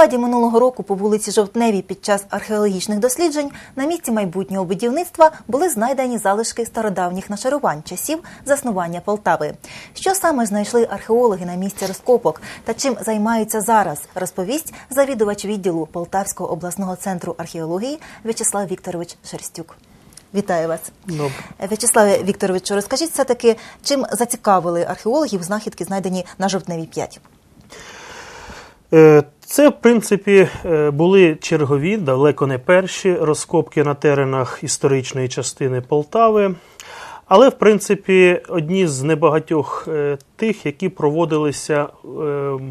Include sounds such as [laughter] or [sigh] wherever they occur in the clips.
листопаді минулого року по вулиці Жовтневій під час археологічних досліджень на місці майбутнього будівництва були знайдені залишки стародавніх нашарувань часів заснування Полтави. Що саме знайшли археологи на місці розкопок та чим займаються зараз, розповість завідувач відділу Полтавського обласного центру археології В'ячеслав Вікторович Шерстюк. Вітаю вас. Добре. В'ячеславе Вікторовичу, розкажіть все-таки, чим зацікавили археологів знахідки, знайдені на Жовтневій 5? Це, в принципі, е, були чергові, далеко не перші розкопки на теренах історичної частини Полтави. Але, в принципі, одні з небагатьох е, тих, які проводилися е,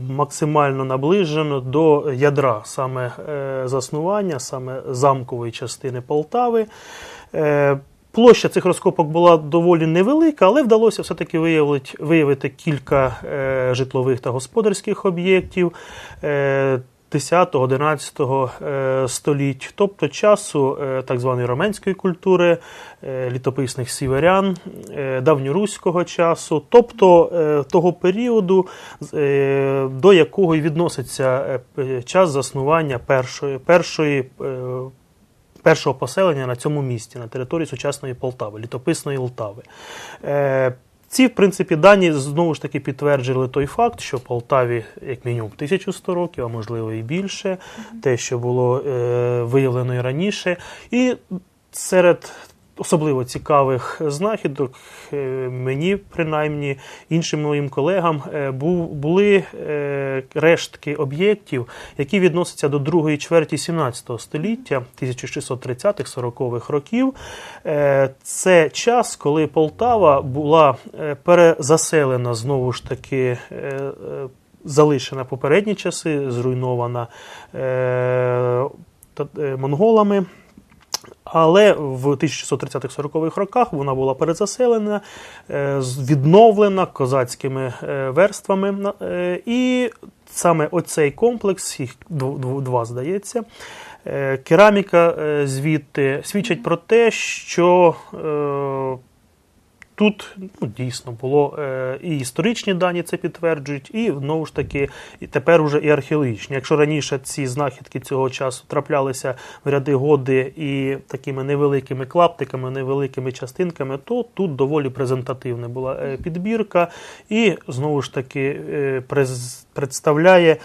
максимально наближено до ядра саме заснування, саме замкової частини Полтави. Площа цих розкопок була доволі невелика, але вдалося все-таки виявити, виявити кілька е, житлових та господарських об'єктів е, 10-11 е, століть, тобто часу е, так званої романської культури, е, літописних сіверян, е, давньоруського часу, тобто того періоду, до якого й відноситься час заснування першої, першої першого поселення на цьому місті, на території сучасної Полтави, літописної Лтави. Е, ці, в принципі, дані знову ж таки підтверджували той факт, що Полтаві як мінімум 1100 років, а можливо і більше, те, що було е, виявлено і раніше. І серед особливо цікавих знахідок е, мені, принаймні, іншим моїм колегам, е, були е, рештки об'єктів, які відносяться до другої чверті 17 століття, 1630-40-х років. Це час, коли Полтава була перезаселена знову ж таки. Залишена попередні часи, зруйнована е, монголами. Але в 1630-40-х роках вона була перезаселена, е, відновлена козацькими е, верствами. е, І саме оцей комплекс, їх дв- дв- два здається, кераміка звідти свідчить про те, що Тут ну, дійсно було е, і історичні дані це підтверджують, і знову ж таки, і тепер уже і археологічні. Якщо раніше ці знахідки цього часу траплялися в ряди годи і такими невеликими клаптиками, невеликими частинками, то тут доволі презентативна була е, підбірка, і знову ж таки е, представляє.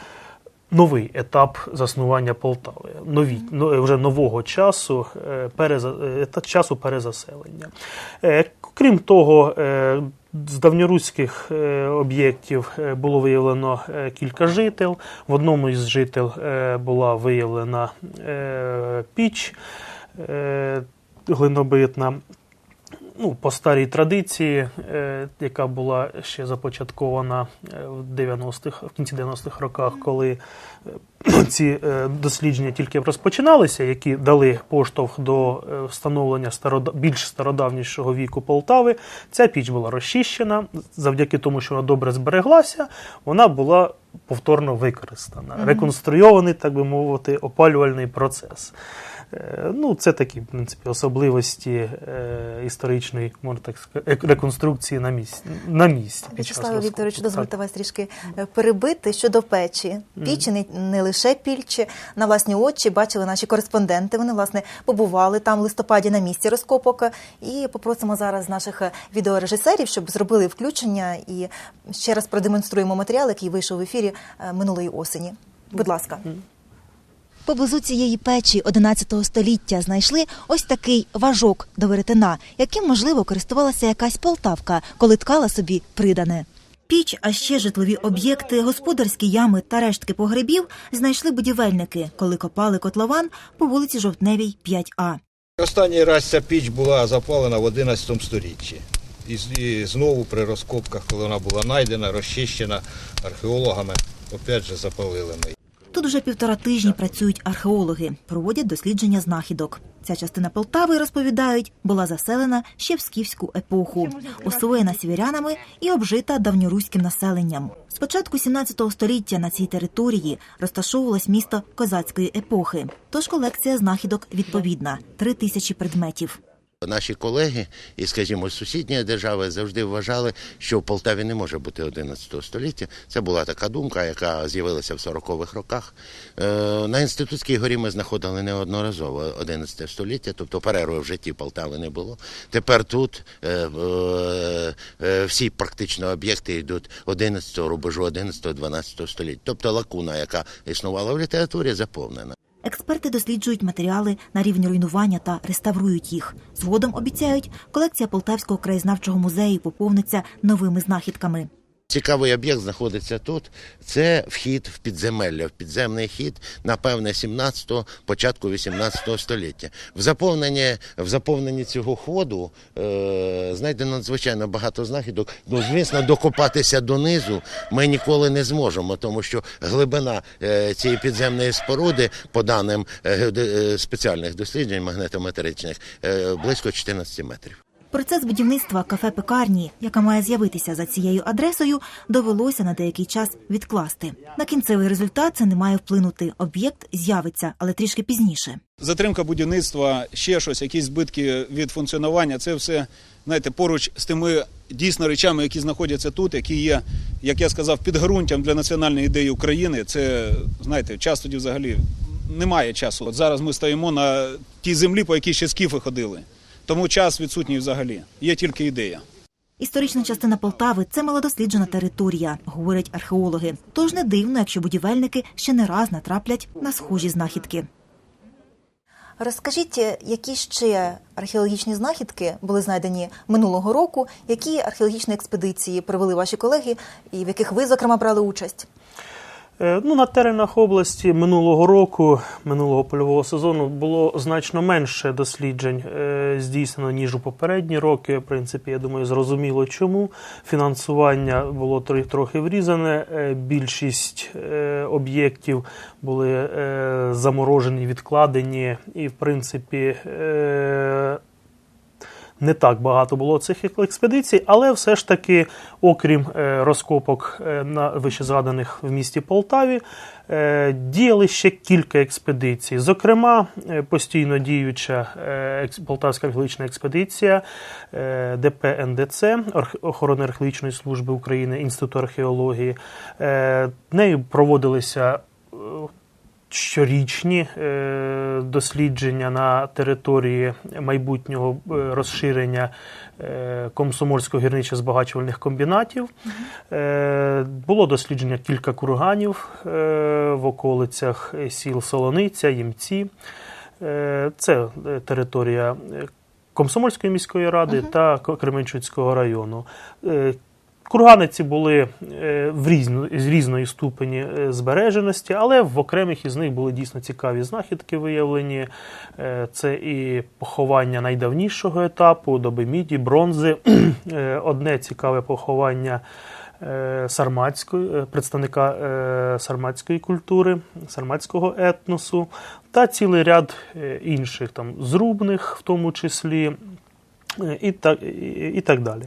Новий етап заснування Полтави, нові, ну, вже нового часу, е, переза, е, часу перезаселення. Е, Крім того, з давньоруських об'єктів було виявлено кілька жител. В одному із жител була виявлена піч глинобитна ну, по старій традиції, е, яка була ще започаткована е, в 90-х, в кінці 90-х роках, коли е, [clears throat] ці е, дослідження тільки розпочиналися, які дали поштовх до встановлення старода... більш стародавнішого віку Полтави. Ця піч була розчищена. Завдяки тому, що вона добре збереглася, вона була повторно використана. Реконструйований, так би мовити, опалювальний процес. Е, Ну, це такі, в принципі, особливості е, історичної, можна так сказати, реконструкції на місці. На місці В'ячеславе. Вікторовичу, дозвольте вас трішки е, перебити щодо печі. Пічі не, не лише пільчі, на власні очі бачили наші кореспонденти. Вони власне побували там в листопаді на місці розкопок. І попросимо зараз наших е, відеорежисерів, щоб зробили включення і ще раз продемонструємо матеріал, який вийшов в ефірі е, минулої осені. Будь ласка. Поблизу цієї печі 11 століття знайшли ось такий важок до веретена, яким, можливо, користувалася якась полтавка, коли ткала собі придане. Піч, а ще житлові об'єкти, господарські ями та рештки погребів знайшли будівельники, коли копали котлован по вулиці Жовтневій, 5А. Останній раз ця піч була запалена в 11 сторіччі. І, і знову при розкопках, коли вона була знайдена, розчищена археологами, опять же запалили ми. Тут уже півтора тижні працюють археологи, проводять дослідження знахідок. Ця частина Полтави, розповідають, була заселена ще в скіфську епоху, освоєна сіверянами і обжита давньоруським населенням. З початку 17 століття на цій території розташовувалось місто козацької епохи. Тож колекція знахідок відповідна три тисячі предметів. Наші колеги і, скажімо, з сусідньої держави завжди вважали, що в Полтаві не може бути 11 століття. Це була така думка, яка з'явилася в 40-х роках. Е, На інститутській горі ми знаходили неодноразово 11 століття, тобто перерви в житті Полтави не було. Тепер тут е, е, всі практично об'єкти йдуть 11 рубежу, 11-12 століття. Тобто лакуна, яка існувала в літературі, заповнена. Експерти досліджують матеріали на рівні руйнування та реставрують їх. Згодом обіцяють, колекція Полтавського краєзнавчого музею поповниться новими знахідками. Цікавий об'єкт знаходиться тут. Це вхід в підземелля, в підземний хід, напевне, 17-го, початку 18 століття. В заповненні, в заповненні цього ходу е, знайдено надзвичайно багато знахідок. Ну, звісно, докопатися донизу ми ніколи не зможемо, тому що глибина е, цієї підземної споруди, по даним е, е, спеціальних досліджень магнетометричних, е, близько 14 метрів. Процес будівництва кафе-пекарні, яка має з'явитися за цією адресою, довелося на деякий час відкласти. На кінцевий результат це не має вплинути. Об'єкт з'явиться, але трішки пізніше. Затримка будівництва, ще щось, якісь збитки від функціонування. Це все знаєте, поруч з тими дійсно речами, які знаходяться тут, які є, як я сказав, підґрунтям для національної ідеї України. Це знаєте, час тоді взагалі немає часу. От зараз ми стоїмо на тій землі, по якій ще скіфи ходили. Тому час відсутній взагалі. Є тільки ідея. Історична частина Полтави це малодосліджена територія, говорять археологи. Тож не дивно, якщо будівельники ще не раз натраплять на схожі знахідки. Розкажіть, які ще археологічні знахідки були знайдені минулого року, які археологічні експедиції провели ваші колеги, і в яких ви, зокрема, брали участь? Е, Ну, на теренах області минулого року, минулого польового сезону, було значно менше досліджень е, здійснено, ніж у попередні роки. В принципі, я думаю, зрозуміло чому. Фінансування було трохи, врізане. Е, Більшість об'єктів були заморожені, відкладені, і, в принципі, не так багато було цих експедицій, але все ж таки, окрім е, розкопок е, на вищезгаданих в місті Полтаві, е, діяли ще кілька експедицій. Зокрема, постійно діюча Полтавська археологічна експедиція ДП НДЦ Арх- охорони археологічної служби України, Інституту археології. Нею проводилися щорічні е, дослідження на території майбутнього е, розширення е, комсомольсько гірничо збагачувальних комбінатів. Було дослідження кілька курганів в околицях сіл Солониця, Їмці. Е, це територія Комсомольської міської ради та Кременчуцького району. Е, Кургани ці були е, в різно, з різної ступені е, збереженості, але в окремих із них були дійсно цікаві знахідки виявлені. Е, Це і поховання найдавнішого етапу, доби міді, бронзи. [clears throat] Одне цікаве поховання сарматської, представника сарматської культури, сарматського етносу, та цілий ряд інших, там, зрубних в тому числі. І так, і, так далі.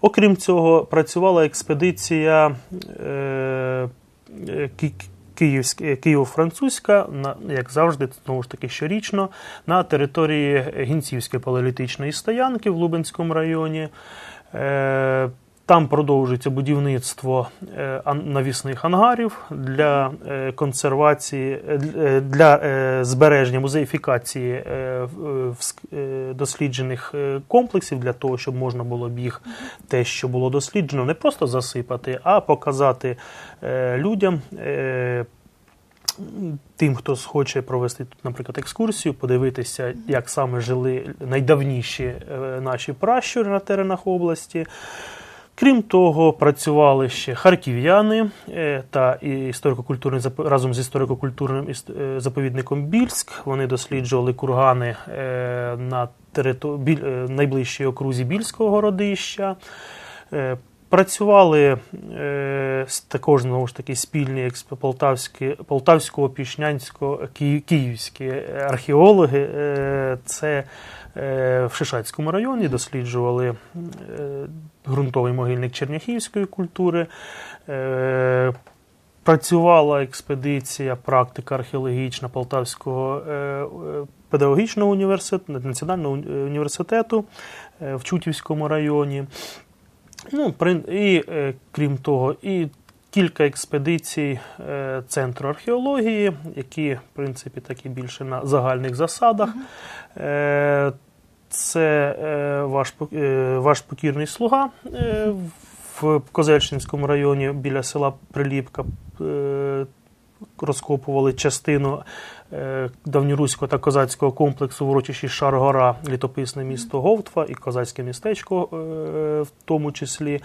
Окрім цього, працювала експедиція е, е, Ки- Київськ- е, як завжди, знову ж таки щорічно, на території Гінцівської палеолітичної стоянки в Лубенському районі. Е, там продовжується будівництво е, навісних ангарів для е, консервації, е, дл- для збереження музеїфікації досліджених комплексів для того, щоб можна було б їх те, що було досліджено, не просто засипати, а показати людям. Тим, хто схоче провести тут, наприклад, екскурсію, подивитися, як саме жили найдавніші наші пращури на теренах області. Крім того, працювали ще харків'яни е, та історико-культурний разом з історико-культурним іс- е, заповідником Більськ. Вони досліджували кургани е, на найближчій окрузі Більського городища. Працювали також знову ж таки спільні полтавські, Полтавського, Пішнянського Київські археологи. Це в Шишацькому районі досліджували е, ґрунтовий могильник черняхівської культури. Е, Працювала експедиція, практика археологічна Полтавського е, е, педагогічного університету, національного університету е, в Чутівському районі. Ну, і е, крім того, і кілька експедицій е, Центру археології, які, в принципі, такі більше на загальних засадах. Е, Це е, ваш, ваш покірний слуга в Козельщинському районі біля села Приліпка. Розкопували частину давньоруського та козацького комплексу в урочищі Шаргора, літописне місто Говтва і козацьке містечко е, в тому числі.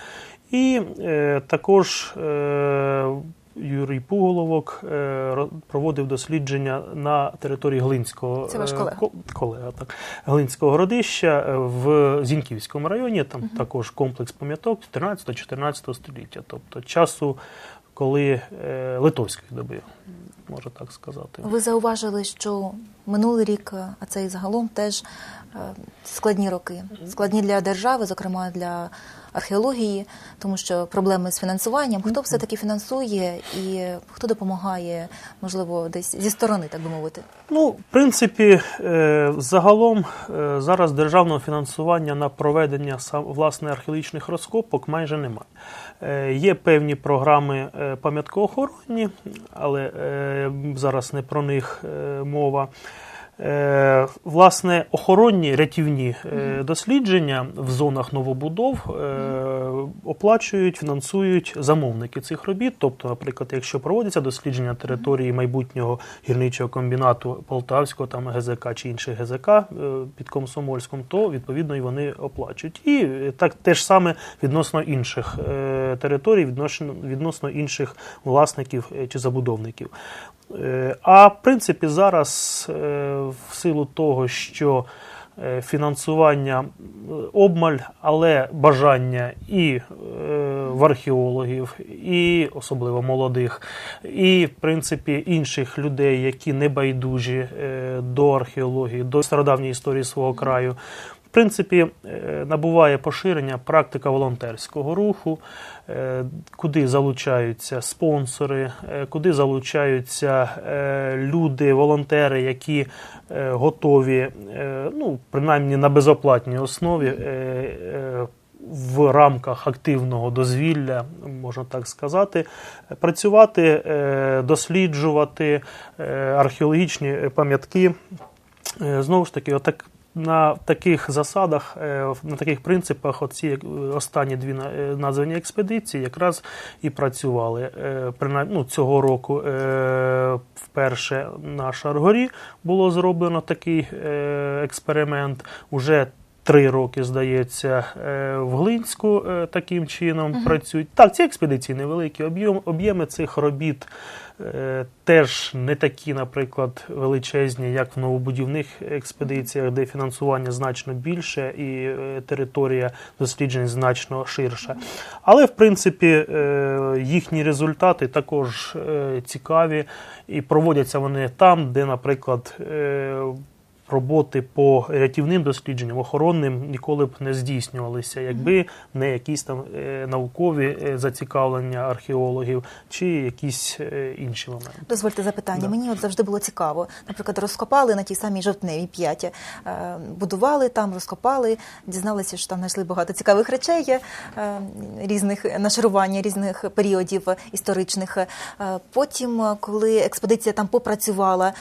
І е, також е, Юрій Пуголовок е, проводив дослідження на території Глинського Це ваш е, колега. колега так, Глинського городища е, в Зіньківському районі. Там також комплекс пам'яток 13-14 століття, тобто часу, коли е, литовської доби, можна так сказати. Ви зауважили, що минулий рік, е, а це і загалом теж е, складні роки. Складні для держави, зокрема для археології, тому що проблеми з фінансуванням. Хто все-таки фінансує і хто допомагає, можливо, десь зі сторони, так би мовити? Ну, в принципі, е, загалом зараз державного фінансування на проведення власне археологічних розкопок майже немає. Є певні програми пам'яткоохоронні, але зараз не про них е, мова. Е, Власне, охоронні рятівні е, дослідження в зонах новобудов е, оплачують, фінансують замовники цих робіт. Тобто, наприклад, якщо проводяться дослідження території майбутнього гірничого комбінату Полтавського, там ГЗК чи інших ГЗК під Комсомольськом, то відповідно і вони оплачують. І так теж саме відносно інших територій, відносно, інших власників чи забудовників. Е, А в принципі зараз, е, в силу того, що е, фінансування обмаль, але бажання і в археологів, і особливо молодих, і в принципі інших людей, які не байдужі до археології, до стародавньої історії свого краю. Принципі, е, набуває поширення практика волонтерського руху, е, куди залучаються спонсори, е, куди залучаються люди, волонтери, які готові, ну, принаймні на безоплатній основі. В рамках активного дозвілля, можна так сказати, працювати, досліджувати археологічні пам'ятки. Знову ж таки, отак, на таких засадах, е, на таких принципах, оці е, останні дві е, названі експедиції якраз і працювали. Ну, цього року вперше на Шаргорі було зроблено такий експеримент. Уже Три роки, здається, в Глинську таким чином працюють. Так, ці експедиції невеликі. Об'єм, об'єми цих робіт теж не такі, наприклад, величезні, як в новобудівних експедиціях, де фінансування значно більше і е, територія досліджень значно ширша. Але, в принципі, е, їхні результати також е, цікаві і проводяться вони там, де, наприклад, е, роботи по рятівним дослідженням, охоронним ніколи б не здійснювалися, якби не якісь там е, наукові е, зацікавлення археологів чи якісь е, інші моменти. Дозвольте запитання. Да. Мені от завжди було цікаво. Наприклад, розкопали на тій самій жовтневій п'яті, будували там, розкопали, дізналися, що там знайшли багато цікавих речей різних нашарування, різних періодів історичних. Потім, коли експедиція там попрацювала.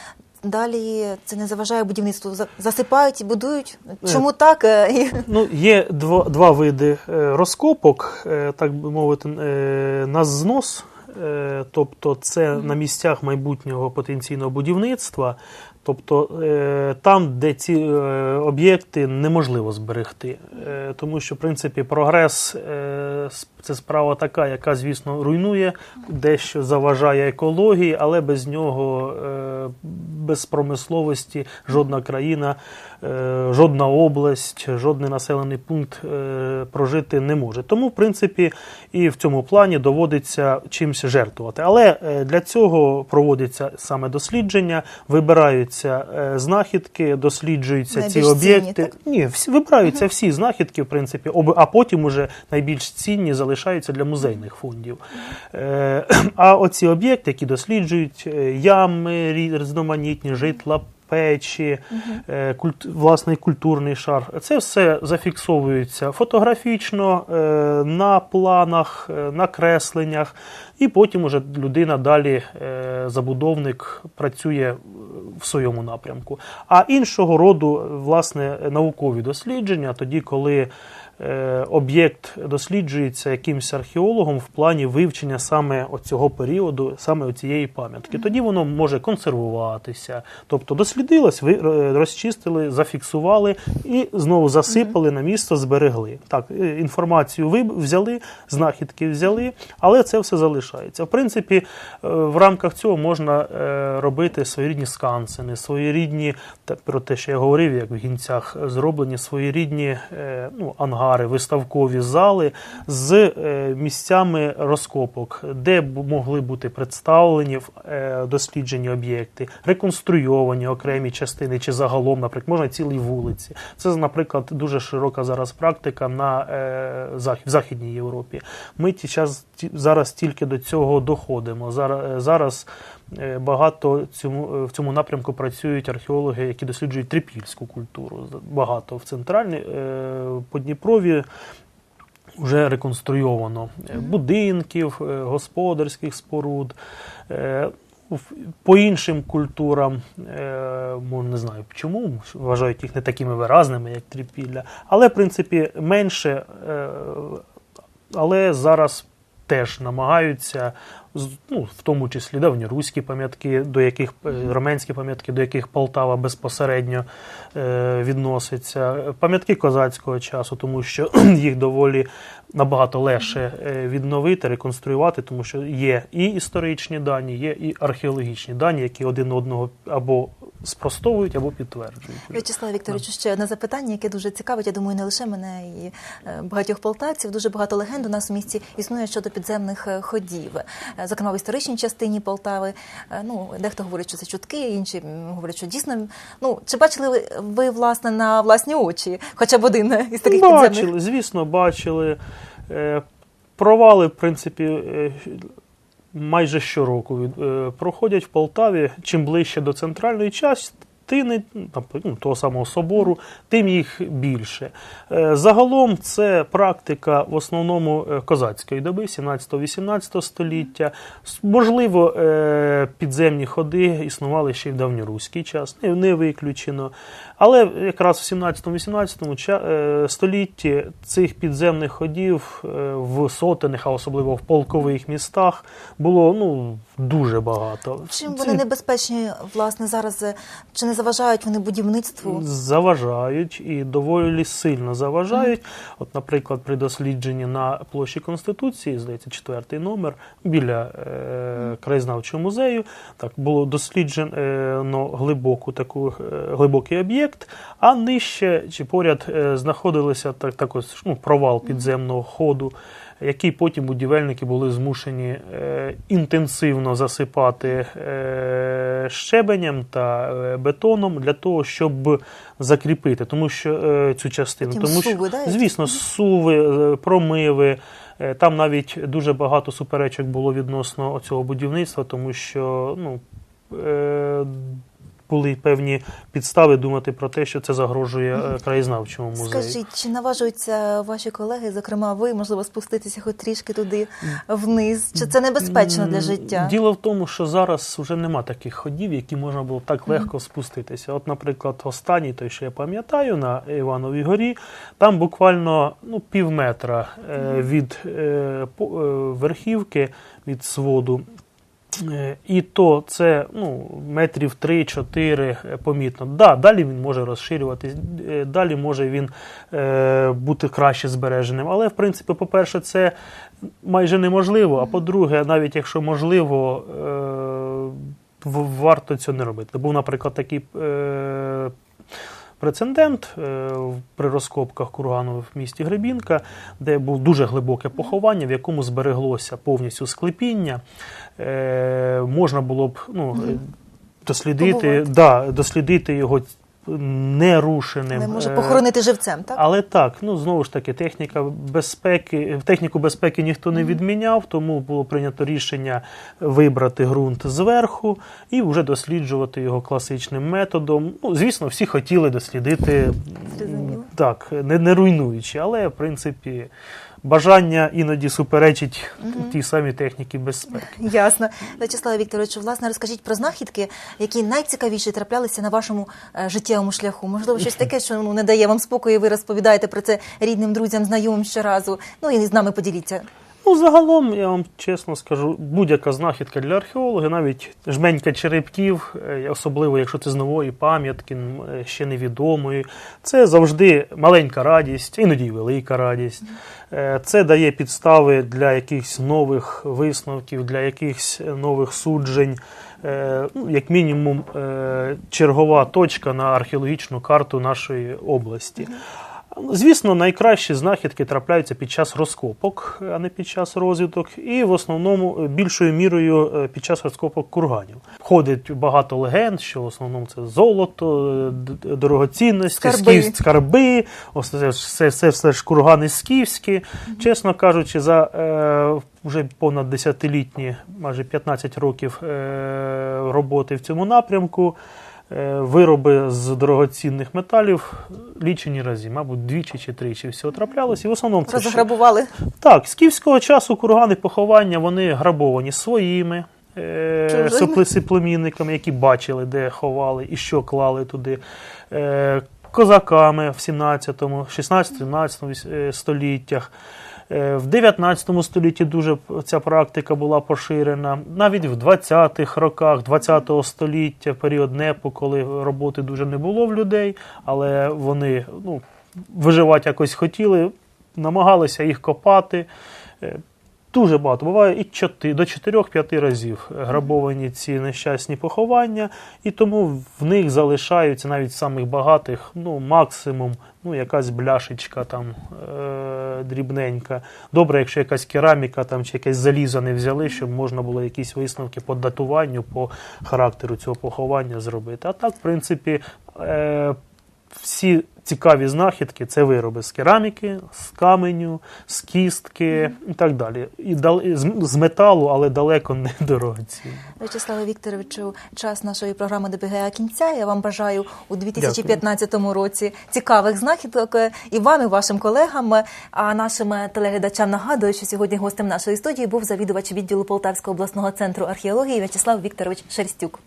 Далі це не заважає будівництву. За- Засипають і будують. Чому так? Е, Ну, є два, два види е, розкопок, е, так би мовити, е, на знос. Е, Тобто це на місцях майбутнього потенційного будівництва, тобто е, там, де ці е, об'єкти неможливо зберегти. Е, Тому що, в принципі, прогрес це справа така, яка, звісно, руйнує, дещо заважає екології, але без нього, без промисловості, жодна країна, жодна область, жодний населений пункт е, прожити не може. Тому, в принципі, і в цьому плані доводиться чимось жертвувати. Але е, для цього проводяться саме дослідження, вибираються е, знахідки, досліджуються ці Найбільш цінні, об'єкти. Ні, всі вибираються всі знахідки, в принципі, а потім уже найбільш цінні залишаються для музейних фондів. Е, [clears throat] А оці об'єкти, які досліджують е, ями різноманітні, житла. Печі, культ, власний культурний шар. Це все зафіксовується фотографічно, е, на планах, е, на кресленнях, і потім уже людина далі, забудовник, працює в своєму напрямку. А іншого роду, власне, наукові дослідження, тоді, коли об'єкт досліджується якимось археологом в плані вивчення саме цього періоду, саме цієї пам'ятки. Тоді воно може консервуватися. Тобто дослідилось, ви е, розчистили, зафіксували і знову засипали на місто, зберегли. Так, е, інформацію ви взяли, знахідки взяли, але це все залишається. В принципі, е, в рамках цього можна е, робити своєрідні скансени, своєрідні, про те, що я говорив, як в гінцях зроблені своєрідні е, ну, ангари, виставкові зали з е, місцями розкопок, де могли бути представлені е, досліджені об'єкти, реконструйовані окремі частини чи загалом, наприклад, можна цілі вулиці. Це, наприклад, дуже широка зараз практика на е, в Західній Європі. Ми ті час зараз тільки до цього доходимо. Зараз, багато цьому, е, в цьому напрямку працюють археологи, які досліджують трипільську культуру. Багато в центральній е, Подніпрові. Вже реконструйовано е, будинків, е, господарських споруд. Е, По іншим культурам, е, не знаю чому, вважають їх не такими виразними, як трипілля, але, в принципі, менше, е, але зараз теж намагаються, ну, в тому числі давньоруські пам'ятки, до яких е, роменські пам'ятки, до яких Полтава безпосередньо е, відноситься, пам'ятки козацького часу, тому що [clears throat] їх доволі набагато легше е, відновити, реконструювати, тому що є і історичні дані, є і археологічні дані, які один одного або спростовують, або підтверджують. В'ячеслав Вікторовичу, ще одне запитання, яке дуже цікавить. Я думаю, не лише мене і е, багатьох полтавців. Дуже багато легенд у нас у місті існує щодо підземних е, ходів. Е, Зокрема, в історичній частині Полтави. Ну, дехто говорить, що це чутки, інші говорять, що дійсно. Ну, чи бачили ви, ви власне на власні очі, хоча б один із таких бачили, підземних? звісно, бачили. Провали, в принципі, майже щороку е, проходять в Полтаві. Чим ближче до центральної частини, ну, того самого собору, тим їх більше. Е, Загалом це практика в основному е, козацької доби, 17-18 століття. Можливо, підземні ходи існували ще й в давньоруський час, не виключено. Але якраз в 17-18 ча- е, столітті цих підземних ходів е, в сотених, а особливо в полкових містах, було ну, дуже багато. Чим Це вони небезпечні, власне, зараз е, чи не заважають вони будівництву? заважають і доволі сильно заважають. От, наприклад, при дослідженні на площі Конституції, здається, четвертий номер біля е, краєзнавчого музею, так було досліджено глибоку таку глибокий об'єкт, а нижче чи поряд е, знаходилися так, також ну, провал підземного ходу. Який потім будівельники були змушені е, інтенсивно засипати е, щебенем та бетоном для того, щоб закріпити, тому що цю частину, Потім тому суви, що да, звісно, суви, промиви. Там навіть дуже багато суперечок було відносно цього будівництва, тому що ну, були певні підстави думати про те, що це загрожує е, краєзнавчому музею. Скажіть, чи наважуються ваші колеги, зокрема ви, можливо, спуститися хоч трішки туди вниз? Чи це небезпечно для життя? Діло в тому, що зараз вже нема таких ходів, які можна було так легко спуститися. От, наприклад, останній, той, що я пам'ятаю, на Івановій горі, там буквально ну, пів метра е, від е, верхівки, від своду. Е, І то це ну, метрів 3-4 помітно. Да, далі він може розширюватись, е, далі може він е, бути краще збереженим. Але, в принципі, по-перше, це майже неможливо. А по-друге, навіть якщо можливо, е, варто цього не робити. Був, наприклад, такий. Е, Прецедент е, при розкопках кургану в місті Гребінка, де було дуже глибоке поховання, в якому збереглося повністю склепіння. Е, можна було б ну, дослідити, да, дослідити його нерушеним. Не може е, похоронити живцем, так? Але так, ну знову ж таки, техніка безпеки, техніку безпеки ніхто не відміняв, тому було прийнято рішення вибрати ґрунт зверху і вже досліджувати його класичним методом. Ну, звісно, всі хотіли дослідити так, не, не руйнуючи, але в принципі. Бажання іноді суперечить тій самій техніці безпеки. Ясно. Вячеславе Вікторовичу, власне, розкажіть про знахідки, які найцікавіші траплялися на вашому е, життєвому шляху. Можливо, щось таке, що ну, не дає вам спокою, ви розповідаєте про це рідним, друзям, знайомим щоразу. Ну і з нами поділіться. Ну, загалом, я вам чесно скажу, будь-яка знахідка для археолога, навіть жменька черепків, е, особливо якщо це з нової пам'ятки, е, ще невідомої, це завжди маленька радість, іноді й велика радість. Е, Це дає підстави для якихось нових висновків, для якихось нових суджень. Ну, Як мінімум, чергова точка на археологічну карту нашої області. Звісно, найкращі знахідки трапляються під час розкопок, а не під час розвідок, і в основному е, більшою мірою е, під час розкопок курганів. Ходить багато легенд, що в основному це золото, е, дорогоцінності, Скарби. скіф- скарби, ось це все, все, все ж кургани скіфські. Чесно кажучи, за е, вже понад десятилітні, майже 15 років е, роботи в цьому напрямку. Е, Вироби з дорогоцінних металів лічені разі, мабуть, двічі чи тричі всього траплялося. І в основному це Розграбували. так, з київського часу кургани поховання вони грабовані своїми е, Чужими. які бачили, де ховали і що клали туди. Е, козаками в 17, 16, 17 е, століттях. Е, В 19 столітті дуже ця практика була поширена. Навіть в 20-х роках 20-го століття, період НЕПу, коли роботи дуже не було в людей, але вони ну, виживати якось хотіли, намагалися їх копати. Дуже багато. Буває і чотири, до 4-5 разів грабовані ці нещасні поховання, і тому в них залишаються навіть самих багатих, ну, максимум, ну, якась бляшечка там е- дрібненька. Добре, якщо якась кераміка там, чи якесь залізо не взяли, щоб можна було якісь висновки по датуванню, по характеру цього поховання зробити. А так, в принципі, е- всі цікаві знахідки це вироби з кераміки, з каменю, з кістки і так далі. І дал- з, з металу, але далеко не [laughs] дорогоцінні. Вячеславе Вікторовичу, час нашої програми добігає кінця. Я вам бажаю у 2015 році цікавих знахідок е, і вам, і вашим колегам. А нашим е, телеглядачам нагадую, що сьогодні гостем нашої студії був завідувач відділу Полтавського обласного центру археології Вячеслав Вікторович Шерстюк.